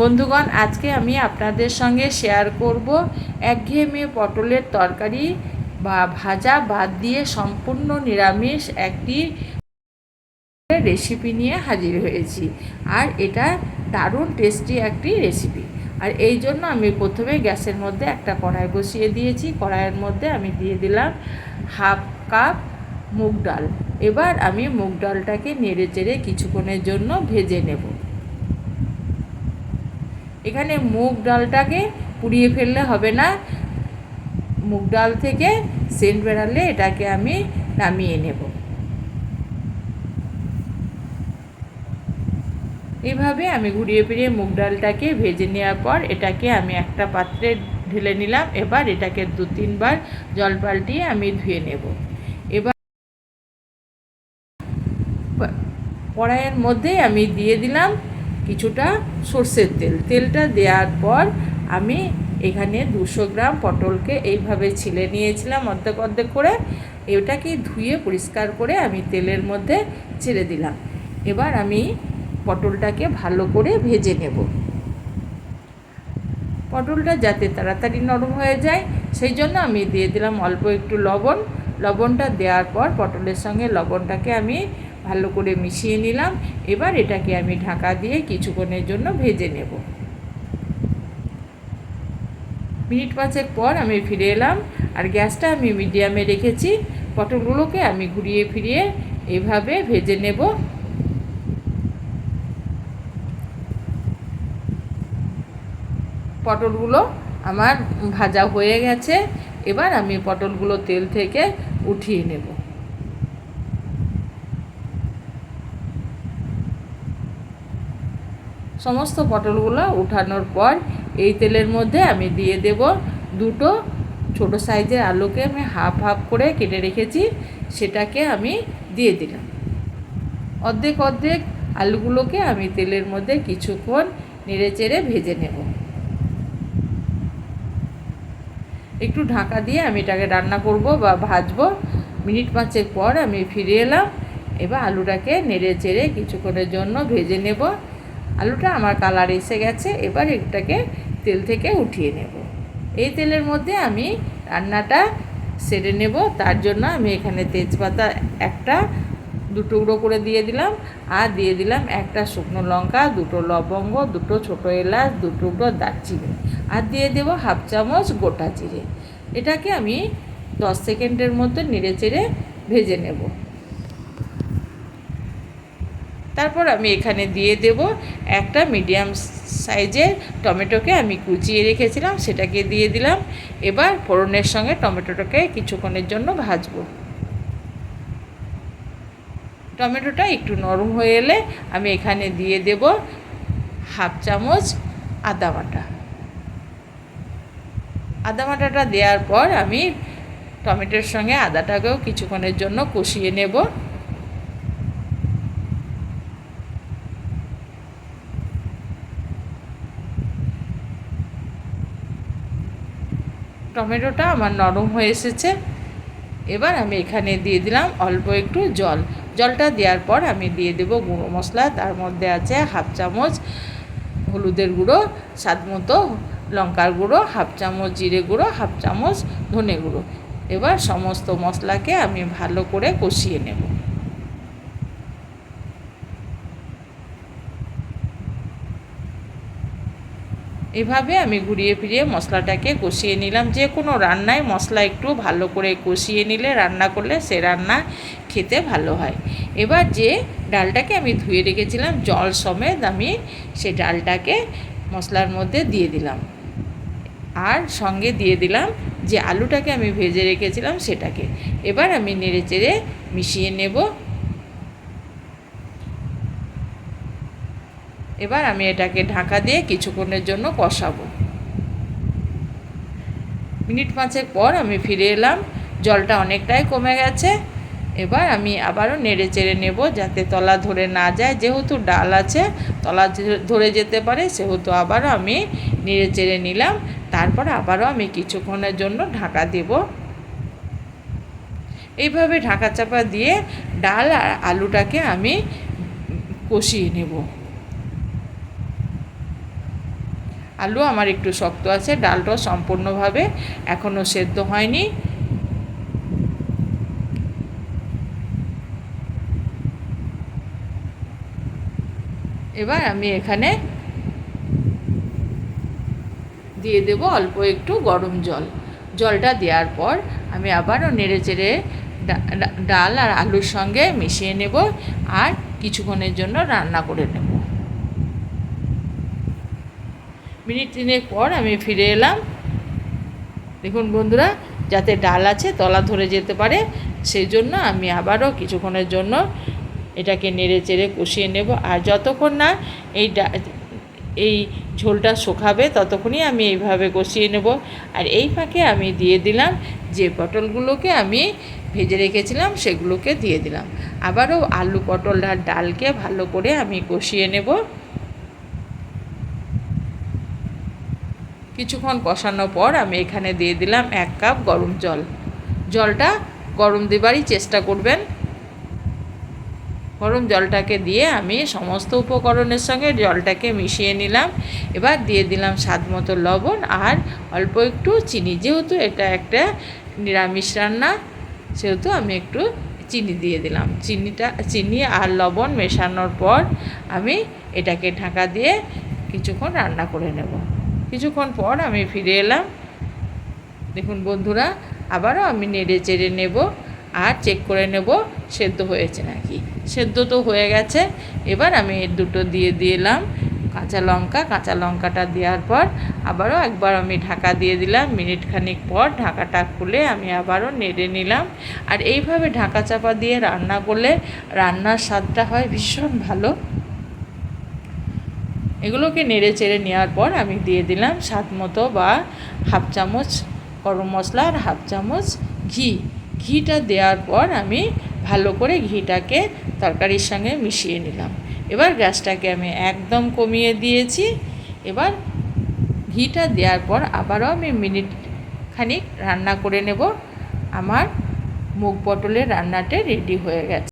বন্ধুগণ, আজকে আমি আপনাদের সঙ্গে শেয়ার করব একঘেয়েমি পটলের তরকারি বা ভাজা বাদ দিয়ে সম্পূর্ণ নিরামিষ একটি রেসিপি নিয়ে হাজির হয়েছি। আর এটা দারুণ টেস্টি একটি রেসিপি আর এই জন্য আমি প্রথমে গ্যাসের মধ্যে একটা কড়াই বসিয়ে দিয়েছি। কড়াইয়ের মধ্যে আমি দিয়ে দিলাম হাফ কাপ মুগ ডাল। এবার আমি মুগ ডালটাকে নেড়ে চেড়ে কিছুক্ষণের জন্য ভেজে নেব। এখানে মুগ ডালটাকে পুড়িয়ে ফেললে হবে না। মুগ ডাল থেকে সেন্ট বেরালে এটাকে আমি নামিয়ে নেব। এভাবে আমি ঘুরিয়ে ফিরিয়ে মুগ ডালটাকে ভেজে নেওয়ার পর এটাকে আমি একটা পাত্রে ঢেলে নিলাম। এবার এটাকে দু তিনবার জল পাল্টিয়ে আমি ধুয়ে নেব। এবার কড়াইয়ের মধ্যেই আমি দিয়ে দিলাম কিছুটা সর্ষের তেল। তেলটা দেওয়ার পর আমি এখানে দুশো গ্রাম পটলকে এইভাবে ছিলে নিয়েছিলাম অর্ধেক অর্ধেক করে। এটাকে ধুয়ে পরিষ্কার করে আমি তেলের মধ্যে ছেড়ে দিলাম। এবার আমি পটলটাকে ভালো করে ভেজে নেব। পটলটা যাতে তাড়াতাড়ি নরম হয়ে যায়, সেই জন্য আমি দিয়ে দিলাম অল্প একটু লবণ। লবণটা দেওয়ার পর পটলের সঙ্গে লবণটাকে আমি ভালো করে মিশিয়ে নিলাম। এবার এটাকে আমি ঢাকা দিয়ে কিছুক্ষণের জন্য ভেজে নেব। মিনিট পাঁচেক পর আমি ফিরে এলাম আর গ্যাসটা আমি মিডিয়ামে রেখেছি। পটলগুলোকে আমি ঘুরিয়ে ফিরিয়ে এভাবে ভেজে নেব। পটলগুলো আমার ভাজা হয়ে গেছে। এবার আমি পটলগুলো তেল থেকে উঠিয়ে নেব। সমস্ত পটলগুলো উঠানোর পর এই তেলের মধ্যে আমি দিয়ে দেব দুটো ছোট সাইজের আলুকে আমি হাফ হাফ করে কেটে রেখেছি, সেটাকে আমি দিয়ে দিলাম। অর্ধেক অর্ধেক আলুগুলোকে আমি তেলের মধ্যে কিছুক্ষণ নেড়ে চেড়ে ভেজে নেব। একটু ঢাকা দিয়ে আমি এটাকে রান্না করব বা ভাজবো। মিনিট পাঁচের পর আমি ফিরে এলাম, এবার আলুটাকে নেড়ে চেড়ে কিছুক্ষণের জন্য ভেজে নেব। আলুটা আমার কালার এসে গেছে, এবার এটাকে তেল থেকে উঠিয়ে নেব। এই তেলের মধ্যে আমি রান্নাটা সেরে নেব, তার জন্য আমি এখানে তেজপাতা একটা, দু টুকরো করে দিয়ে দিলাম, আর দিয়ে দিলাম একটা শুকনো লঙ্কা, দুটো লবঙ্গ, দুটো ছোটো এলাচ, দু টুকরো দারচিনি, আর দিয়ে দেব হাফ চামচ গোটা জিরে। এটাকে আমি দশ সেকেন্ডের মধ্যে নেড়ে চেড়ে ভেজে নেব। তারপর আমি এখানে দিয়ে দেব একটা মিডিয়াম সাইজের টমেটোকে আমি কুচিয়ে রেখেছিলাম, সেটাকে দিয়ে দিলাম। এবার ফোড়নের সঙ্গে টমেটোটাকে কিছুক্ষণের জন্য ভাজবো। টমেটোটা একটু নরম হয়ে এলে আমি এখানে দিয়ে দেব হাফ চামচ আদা বাটা। আদা বাটাটা দেওয়ার পর আমি টমেটোর সঙ্গে আদাটাকেও কিছুক্ষণের জন্য কষিয়ে নেব। টমেটোটা আমার নরম হয়ে এসেছে। এবার আমি এখানে দিয়ে দিলাম অল্প একটু জল। জলটা দেওয়ার পর আমি দিয়ে দেবো গুঁড়ো মশলা। তার মধ্যে আছে হাফ চামচ হলুদের গুঁড়ো, স্বাদ মতো লঙ্কার গুঁড়ো, হাফ চামচ জিরে গুঁড়ো, হাফ চামচ ধনে গুঁড়ো। এবার সমস্ত মশলাকে আমি ভালো করে কষিয়ে নেব। এভাবে আমি ঘুরিয়ে ফিরিয়ে মশলাটাকে কষিয়ে নিলাম। যে কোনো রান্নায় মশলা একটু ভালো করে কষিয়ে নিলে, রান্না করলে সে রান্না খেতে ভালো হয়। এবার যে ডালটাকে আমি ধুয়ে রেখেছিলাম, জল সমেত আমি সে ডালটাকে মশলার মধ্যে দিয়ে দিলাম। আর সঙ্গে দিয়ে দিলাম যে আলুটাকে আমি ভেজে রেখেছিলাম সেটাকে। এবার আমি নেড়ে চেড়ে মিশিয়ে নেব। এবার আমি এটাকে ঢাকা দিয়ে কিছুক্ষণের জন্য কষাবো। মিনিট পাঁচেক পর আমি ফিরে এলাম। জলটা অনেকটাই কমে গেছে। এবার আমি আবারও নেড়ে চেড়ে নেব যাতে তলা ধরে না যায়। যেহেতু ডাল আছে, তলা ধরে যেতে পারে, সেহেতু আবারও আমি নেড়ে চেড়ে নিলাম। তারপর আবারও আমি কিছুক্ষণের জন্য ঢাকা দেব। এইভাবে ঢাকা চাপা দিয়ে ডাল আর আলুটাকে আমি কষিয়ে নেব। আলু আমার একটু শক্ত আছে, ডালটাও সম্পূর্ণভাবে এখনও সেদ্ধ হয়নি। এবার আমি এখানে দিয়ে দেব অল্প একটু গরম জল। জলটা দেওয়ার পর আমি আবারও নেড়ে চেড়ে ডাল আর আলুর সঙ্গে মিশিয়ে নেব আর কিছুক্ষণের জন্য রান্না করে নেব। মিনিট তিনেক পর আমি ফিরে এলাম। দেখুন বন্ধুরা, যাতে ডাল আছে, তলা ধরে যেতে পারে সেই জন্য আমি আবারও কিছুক্ষণের জন্য এটাকে নেড়ে চেড়ে কষিয়ে নেব। আর যতক্ষণ না এই এই ঝোলটা শুকাবে, ততক্ষণই আমি এইভাবে কষিয়ে নেব। আর এই ফাঁকে আমি দিয়ে দিলাম যে পটলগুলোকে আমি ভেজে রেখেছিলাম, সেগুলোকে দিয়ে দিলাম। আবারও আলু পটল আর ডালকে ভালো করে আমি কষিয়ে নেব। কিছুক্ষণ কষানোর পর আমি এখানে দিয়ে দিলাম এক কাপ গরম জল। জলটা গরম দেবারই চেষ্টা করবেন। গরম জলটাকে দিয়ে আমি সমস্ত উপকরণের সঙ্গে জলটাকে মিশিয়ে নিলাম। এবার দিয়ে দিলাম স্বাদ মতো লবণ আর অল্প একটু চিনি। যেহেতু এটা একটা নিরামিষ রান্না, সেহেতু আমি একটু চিনি দিয়ে দিলাম। চিনিটা, চিনি আর লবণ মেশানোর পর আমি এটাকে ঢাকা দিয়ে কিছুক্ষণ রান্না করে নেব। কিছুক্ষণ পর আমি ফিরে এলাম। দেখুন বন্ধুরা, আবারও আমি নেড়ে চেড়ে নেব আর চেক করে নেব, সেদ্ধ হয়েছে নাকি? সেদ্ধ তো হয়ে গেছে। এবার আমি এর দুটো দিয়ে দিলাম কাঁচা লঙ্কা। কাঁচা লঙ্কাটা দেওয়ার পর আবারও একবার আমি ঢাকা দিয়ে দিলাম। মিনিট খানিক পর ঢাকাটা খুলে আমি আবারও নেড়ে নিলাম। আর এইভাবে ঢাকা চাপা দিয়ে রান্না করলে রান্নার স্বাদটা হয় ভীষণ ভালো। এগুলোকে নেড়ে চেড়ে নেওয়ার পর আমি দিয়ে দিলাম স্বাদ মতো বা হাফ চামচ গরম মশলা আর হাফ চামচ ঘি। ঘিটা দেওয়ার পর আমি ভালো করে ঘিটাকে তরকারির সঙ্গে মিশিয়ে নিলাম। এবার গ্যাসটাকে আমি একদম কমিয়ে দিয়েছি। এবার ঘিটা দেওয়ার পর আবারও আমি মিনিট খানিক রান্না করে নেব। আমার মুগ পটলের রান্নাটা রেডি হয়ে গেছে।